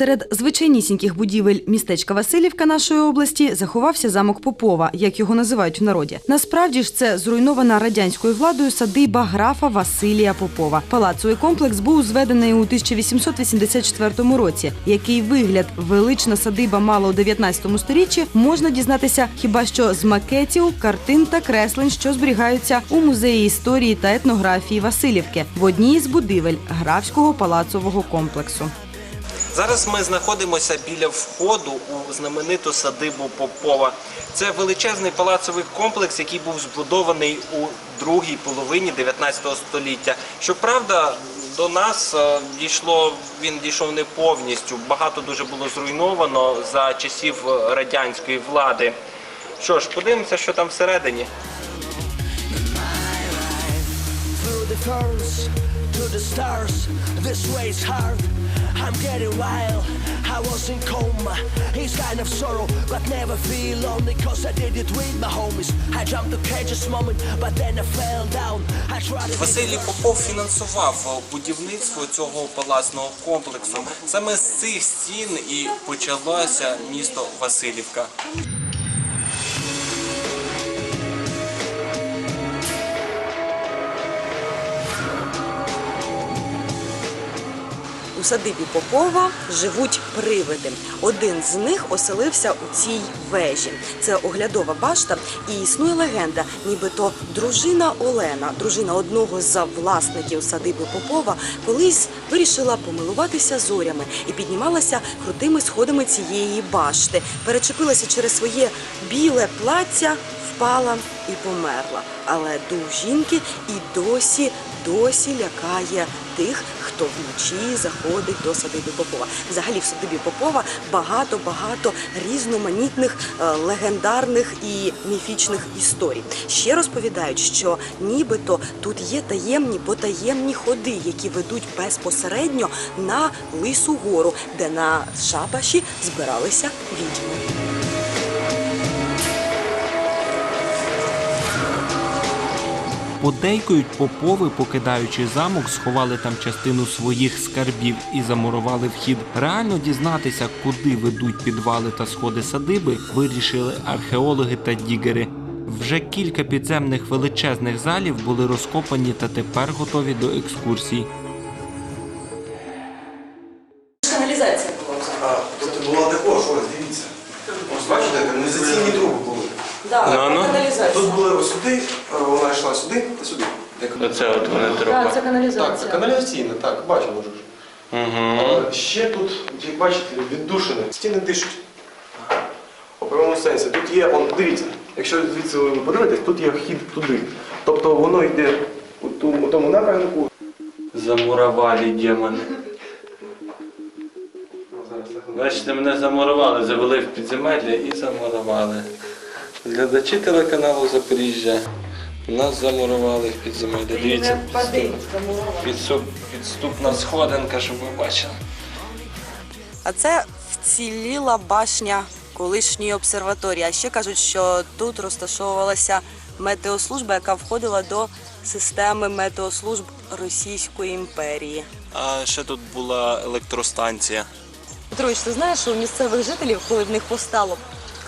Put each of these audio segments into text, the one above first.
Серед звичайнісіньких будівель містечка Васильівка нашої області заховався замок Попова, як його називають в народі. Насправді ж це зруйнована радянською владою садиба графа Василія Попова. Палацовий комплекс був зведений у 1884 році. Який вигляд велична садиба мала у 19 сторіччі, можна дізнатися хіба що з макетів, картин та креслень, що зберігаються у музеї історії та етнографії Васильівки в одній з будівель графського палацового комплексу. Зараз ми знаходимося біля входу у знамениту садибу Попова. Це величезний палацовий комплекс, який був збудований у другій половині 19 століття. Щоправда, до нас е, дійшло він дійшов не повністю. Багато дуже було зруйновано за часів е, радянської влади. Що ж, подивимося, що там всередині. the stars. This way's hard. I'm getting wild. I was in coma. It's kind of sorrow, but never feel lonely. Cause I did it with my homies. I jumped to catch this moment, but then I fell down. I tried to Василій Попов фінансував е, будівництво цього палацного комплексу. Саме з цих стін і почалося місто Васильівка. Садибі Попова живуть привиди. Один з них оселився у цій вежі. Це оглядова башта, і існує легенда, нібито дружина Олена, дружина одного з власників садиби Попова, колись вирішила помилуватися зорями і піднімалася крутими сходами цієї башти. Перечепилася через своє біле плаття, впала і померла. Але дух жінки і досі, досі лякає тих, хто вночі заходить до садиби Попова. Взагалі в садибі Попова багато-багато різноманітних е, легендарних і міфічних історій. Ще розповідають, що нібито тут є таємні потаємні ходи, які ведуть безпосередньо на Лису гору, де на шабаші збиралися відьми. Подейкують попови, покидаючи замок, сховали там частину своїх скарбів і замурували вхід. Реально дізнатися, куди ведуть підвали та сходи садиби, вирішили археологи та дігери. Вже кілька підземних величезних залів були розкопані та тепер готові до екскурсій. Каналізація була. Тобто була також, ось дивіться. Ось бачите, каналізаційні труби були. Да, ну. Тут були ось сюди, а сюди та сюди. Оце от вони Да, це Так, каналізація. це каналізаційна, так, бачимо вже. Угу. А, Ще тут, як бачите, віддушини. Стіни дишуть. У прямому сенсі. Тут є, он, дивіться, якщо звідси ви подивитесь, тут є вхід туди. Тобто воно йде у тому, у тому напрямку. Замурували демони. Зараз, так, Бачите, мене замурували, завели в підземелля і замурували. Глядачі телеканалу Запоріжжя нас замурували в підземелля. Дивіться, підступ, підступна сходинка, щоб ви бачили. А це вціліла башня колишньої обсерваторії. А ще кажуть, що тут розташовувалася метеослужба, яка входила до системи метеослужб Російської імперії. А ще тут була електростанція. Петрович, ти знаєш, що у місцевих жителів, коли в них постало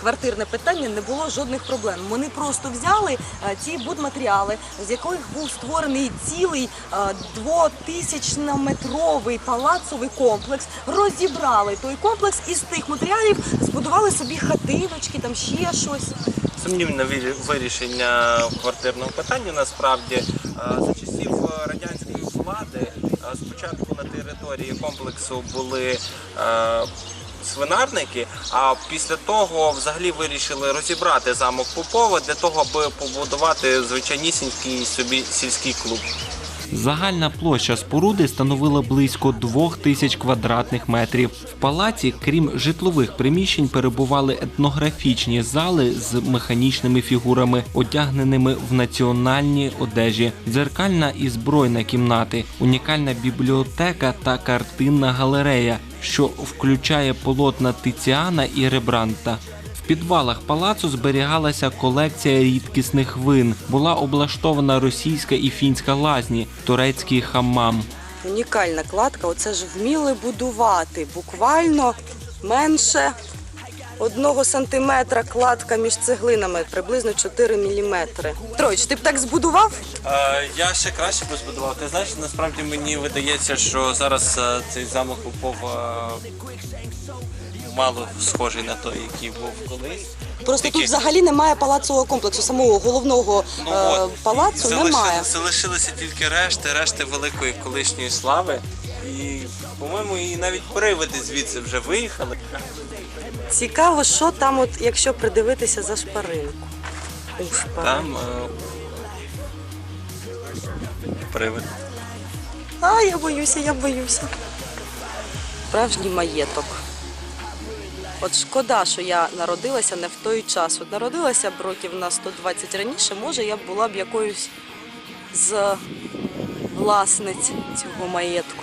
квартирне питання, не було жодних проблем. Вони просто взяли е, ці будматеріали, з яких був створений цілий е, двотисячнометровий палацовий комплекс, розібрали той комплекс і з тих матеріалів збудували собі хатиночки, там ще щось. Сумнівне вирішення квартирного питання насправді Е, за часів радянської влади спочатку на території комплексу були свинарники, а після того взагалі вирішили розібрати замок Попова для того, аби побудувати звичайнісінький собі сільський клуб. Загальна площа споруди становила близько двох тисяч квадратних метрів. В палаці, крім житлових приміщень, перебували етнографічні зали з механічними фігурами, одягненими в національні одежі, дзеркальна і збройна кімнати, унікальна бібліотека та картинна галерея, що включає полотна Тиціана і Ребранта. В підвалах палацу зберігалася колекція рідкісних вин. Була облаштована російська і фінська лазні, турецький хамам. Унікальна кладка. Оце ж вміли будувати. Буквально менше одного сантиметра кладка між цеглинами, приблизно 4 міліметри. Троїч, ти б так збудував? Е, Я ще краще би збудував. Ти знаєш, насправді мені видається, що зараз е, цей замок Попова мало схожий на той, який був колись. Просто тут взагалі немає палацового комплексу, самого головного Ну, е, от, палацу залишили- немає. Залишилися тільки решти, решти великої колишньої слави. І, по-моєму, і навіть привиди звідси вже виїхали. Цікаво, що там, от, якщо придивитися за шпаринку. У шпаринку. Там е, привид. А, я боюся, я боюся. Справжній маєток. От шкода, що я народилася не в той час. От народилася б років на 120 раніше, може, я б була б якоюсь з власниць цього маєтку.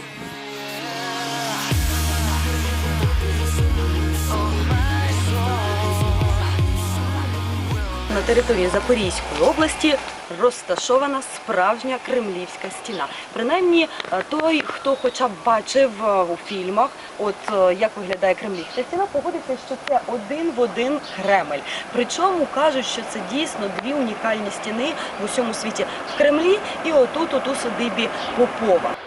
На території Запорізької області розташована справжня кремлівська стіна. Принаймні, е, той, хто хоча б бачив е, у фільмах, от е, як виглядає кремлівська стіна, погодиться, що це один в один Кремль. Причому кажуть, що це дійсно дві унікальні стіни в усьому світі в Кремлі і отут, от у садибі Попова.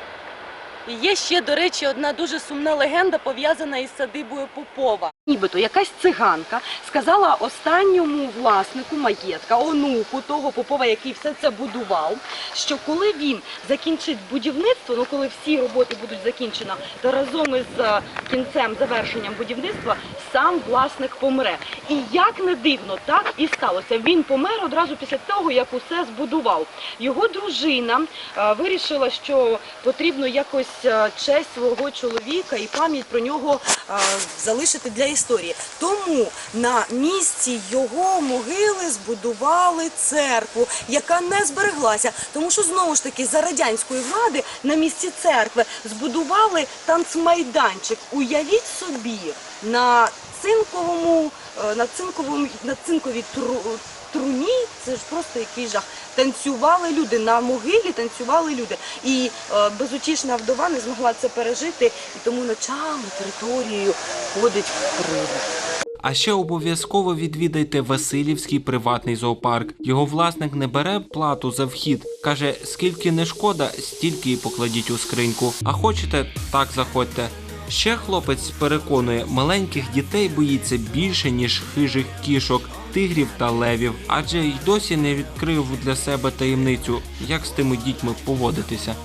Є ще, до речі, одна дуже сумна легенда пов'язана із садибою Попова. Нібито якась циганка сказала останньому власнику маєтка, онуку того Попова, який все це будував, що коли він закінчить будівництво, ну коли всі роботи будуть закінчені, то разом із е, кінцем завершенням будівництва сам власник помре. І як не дивно, так і сталося. Він помер одразу після того, як усе збудував. Його дружина е, вирішила, що потрібно якось честь свого чоловіка і пам'ять про нього е, залишити для історії. Тому на місці його могили збудували церкву, яка не збереглася. Тому що знову ж таки за радянської влади на місці церкви збудували танцмайданчик. Уявіть собі на цинковому, е, на цинковому, на цинковій тру, труні, це ж просто який жах. Танцювали люди на могилі, танцювали люди. І е, безутішна вдова не змогла це пережити, і тому ночами територією ходить привид. А ще обов'язково відвідайте Васильівський приватний зоопарк. Його власник не бере плату за вхід. каже, скільки не шкода, стільки і покладіть у скриньку. А хочете, так заходьте. Ще хлопець переконує, маленьких дітей боїться більше, ніж хижих кішок, тигрів та левів, адже й досі не відкрив для себе таємницю, як з тими дітьми поводитися.